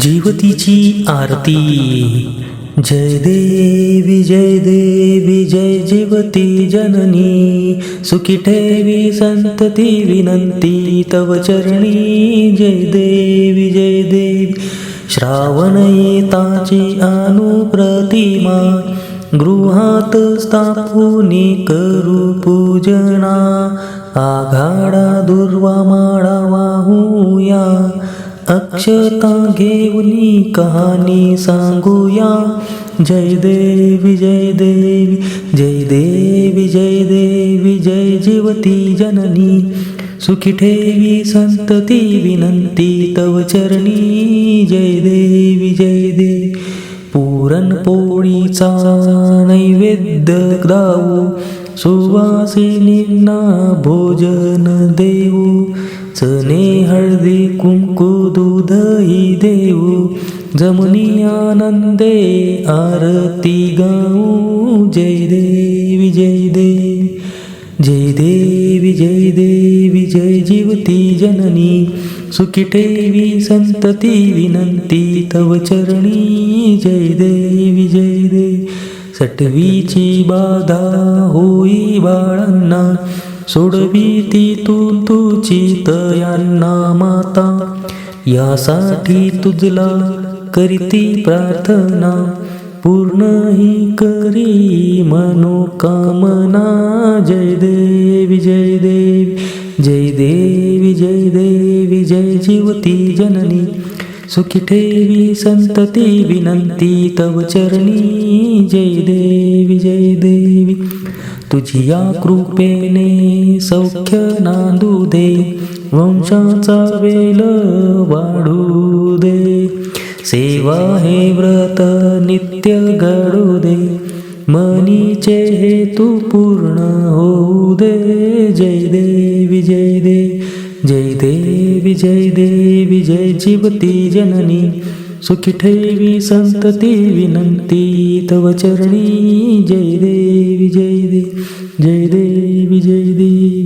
जीवतीची आरती. जय देवी जय देवी जय जीवती जननी. सुखी ठेवी संतती विनंती तव चरणी. जय देवी जय देवी. श्रावण येताची अनुप्रतिमा. गृहात स्थापुनी करू पूजना. आघाडा दुर्वा माळा वाहूया. अक्षता घेऊनी कहाणी सांगूया. जय देवी जय देवी जय देवी जय देवी जय जीवती जननी. सुखी ठेवी संतती विनंती तव चरणी. जय देवी जय देवी पुरणपोळीचा नैवेद्य दाऊ. सुवासिनींना भोजन देऊ. चणे हळदी कुंकू दूधही देऊ. जमनी आनंदे आरती गाऊ. जय देवी जय देवी. जय देवी जय देवी. जय जीवती जननी. सुखी ठेवी संतती विनंती. तव चरणी जय देवी जय देवी सटवीची बाधा होई बाळांना. सोडवी ती तू तुची तयांना माता. यासाठी तुझला करीती प्रार्थना. पूर्ण ही करी मनोकामना. जय देवी जय देवी जय देवी जय देवी जय जीवती जननी. सुखी ठेवी संतती विनंती तव चरणी. जय देवी जय देवी. तुझी या कृपेने सौख्य नांदू दे. वंशाचा वेल वाढू दे. सेवा हे व्रत नित्य घडू दे. मनीचे हेतू पूर्ण होऊ दे. जय देवी जय दे. जय देवी जय देवी जय जीवती जननी. सुखी ठेवी संतती विनंती. तव चरणी जय देवी जय दे. जय देवी जय देवी